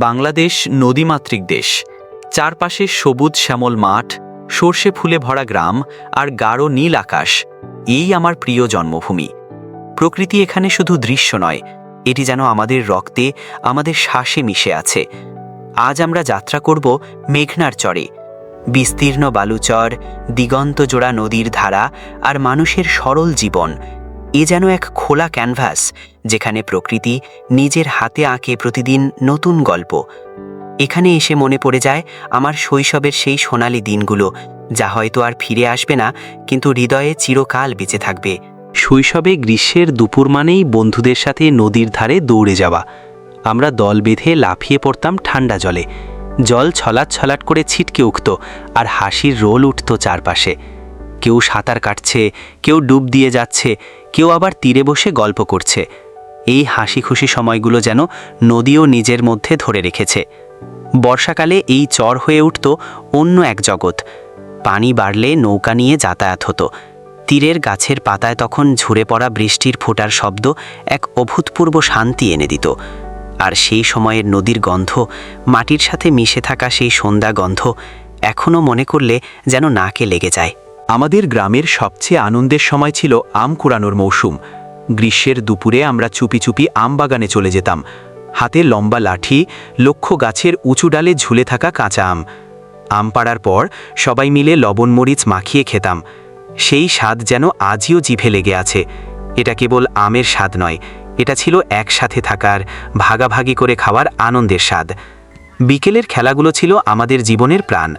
বাংলাদেশ নদীমাতৃক দেশ। চারপাশে সবুজ শ্যামল মাঠ, সর্ষে ফুলে ভরা গ্রাম আর গাঢ় নীল আকাশ, এই আমার প্রিয় জন্মভূমি। প্রকৃতি এখানে শুধু দৃশ্য নয়, এটি যেন আমাদের রক্তে, আমাদের শ্বাসে মিশে আছে। আজ আমরা যাত্রা করব মেঘনার চরে। বিস্তীর্ণ বালুচর, দিগন্ত জোড়া নদীর ধারা আর মানুষের সরল জীবন এ যেন এক খোলা ক্যানভাস, যেখানে প্রকৃতি নিজের হাতে আঁকে প্রতিদিন নতুন গল্প। এখানে এসে মনে পড়ে যায় আমার শৈশবের সেই সোনালি দিনগুলো, যা হয়তো আর ফিরে আসবে না, কিন্তু হৃদয়ে চিরকাল বেঁচে থাকবে। শৈশবে গ্রীষ্মের দুপুর মানেই বন্ধুদের সাথে নদীর ধারে দৌড়ে যাওয়া। আমরা দল বেঁধে লাফিয়ে পড়তাম ঠান্ডা জলে। জল ছলাট ছলাট করে ছিটকে উঠত, আর হাসির রোল উঠত চারপাশে। কেউ সাঁতার কাটছে, কেউ ডুব দিয়ে যাচ্ছে, কেউ আবার তীরে বসে গল্প করছে। এই হাসি খুশি সময়গুলো যেন নদীও নিজের মধ্যে ধরে রেখেছে। বর্ষাকালে এই চর হয়ে উঠত অন্য এক জগৎ। পানি বাড়লে নৌকা নিয়ে যাতায়াত হতো। তীরের গাছের পাতায় তখন ঝরে পড়া বৃষ্টির ফোটার শব্দ এক অভূতপূর্ব শান্তি এনে দিত। আর সেই সময়ের নদীর গন্ধ, মাটির সাথে মিশে থাকা সেই সন্ধ্যা গন্ধ এখনও মনে করলে যেন নাকে লেগে যায়। আমাদের গ্রামের সবচেয়ে আনন্দের সময় ছিল আম কুড়ানোর মৌসুম। গ্রীষ্মের দুপুরে আমরা চুপি চুপি আম বাগানে চলে যেতাম। হাতে লম্বা লাঠি, লক্ষ্য গাছের উঁচু ডালে ঝুলে থাকা কাঁচা আম। আম পাড়ার পর সবাই মিলে লবণ মরিচ মাখিয়ে খেতাম। সেই স্বাদ যেন আজও জিভে লেগে আছে। এটা কেবল আমের স্বাদ নয়, এটা ছিল একসাথে থাকার, ভাগাভাগি করে খাওয়ার আনন্দের স্বাদ। বিকেলের খেলাগুলো ছিল আমাদের জীবনের প্রাণ।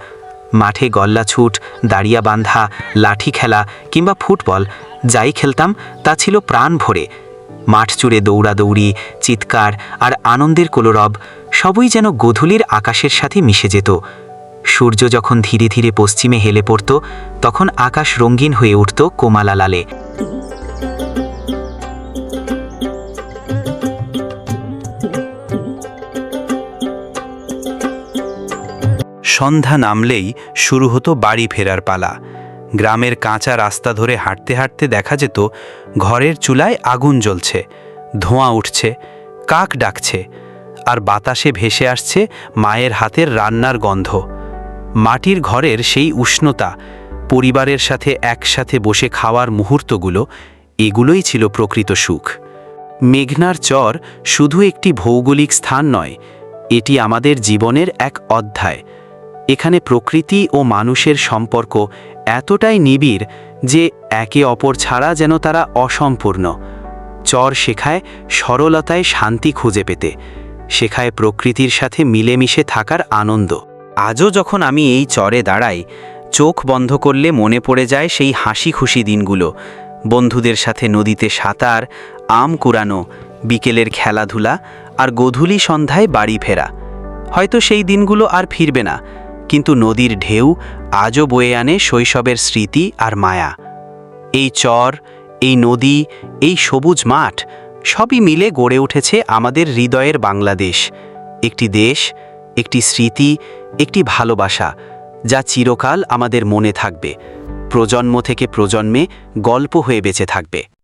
মাঠে গল্লা ছুট, দাঁড়িয়া বান্ধা লাঠি খেলা কিংবা ফুটবল, যাই খেলতাম, তা ছিল প্রাণ ভরে। মাঠ চুড়ে দৌড়াদৌড়ি, চিৎকার আর আনন্দের কোলরব সবই যেন গধূলির আকাশের সাথে মিশে যেত। সূর্য যখন ধীরে ধীরে পশ্চিমে হেলে পড়ত, তখন আকাশ রঙিন হয়ে উঠত কোমালা লালে সন্ধ্যা নামলেই শুরু হতো বাড়ি ফেরার পালা। গ্রামের কাঁচা রাস্তা ধরে হাঁটতে হাঁটতে দেখা যেত ঘরের চুলায় আগুন জ্বলছে, ধোঁয়া উঠছে, কাক ডাকছে, আর বাতাসে ভেসে আসছে মায়ের হাতের রান্নার গন্ধ। মাটির ঘরের সেই উষ্ণতা, পরিবারের সাথে একসাথে বসে খাওয়ার মুহূর্তগুলো, এগুলোই ছিল প্রকৃত সুখ। মেঘনার চর শুধু একটি ভৌগোলিক স্থান নয়, এটি আমাদের জীবনের এক অধ্যায়। এখানে প্রকৃতি ও মানুষের সম্পর্ক এতটাই নিবিড় যে একে অপর ছাড়া যেন তারা অসম্পূর্ণ। চর শেখায় সরলতায় শান্তি খুঁজে পেতে, শেখায় প্রকৃতির সাথে মিলেমিশে থাকার আনন্দ। আজও যখন আমি এই চরে দাঁড়াই, চোখ বন্ধ করলে মনে পড়ে যায় সেই হাসি খুশি দিনগুলো। বন্ধুদের সাথে নদীতে সাঁতার, আম কুড়ানো, বিকেলের খেলাধুলা আর গধূলি সন্ধ্যায় বাড়ি ফেরা। হয়তো সেই দিনগুলো আর ফিরবে না। কিন্তু নদীর ঢেউ আজও বয়ে আনে শৈশবের স্মৃতি আর মায়া। এই চর, এই নদী, এই সবুজ মাঠ, সবই মিলে গড়ে উঠেছে আমাদের হৃদয়ের বাংলাদেশ। একটি দেশ, একটি স্মৃতি, একটি ভালোবাসা, যা চিরকাল আমাদের মনে থাকবে। প্রজন্ম থেকে প্রজন্মে গল্প হয়ে বেঁচে থাকবে।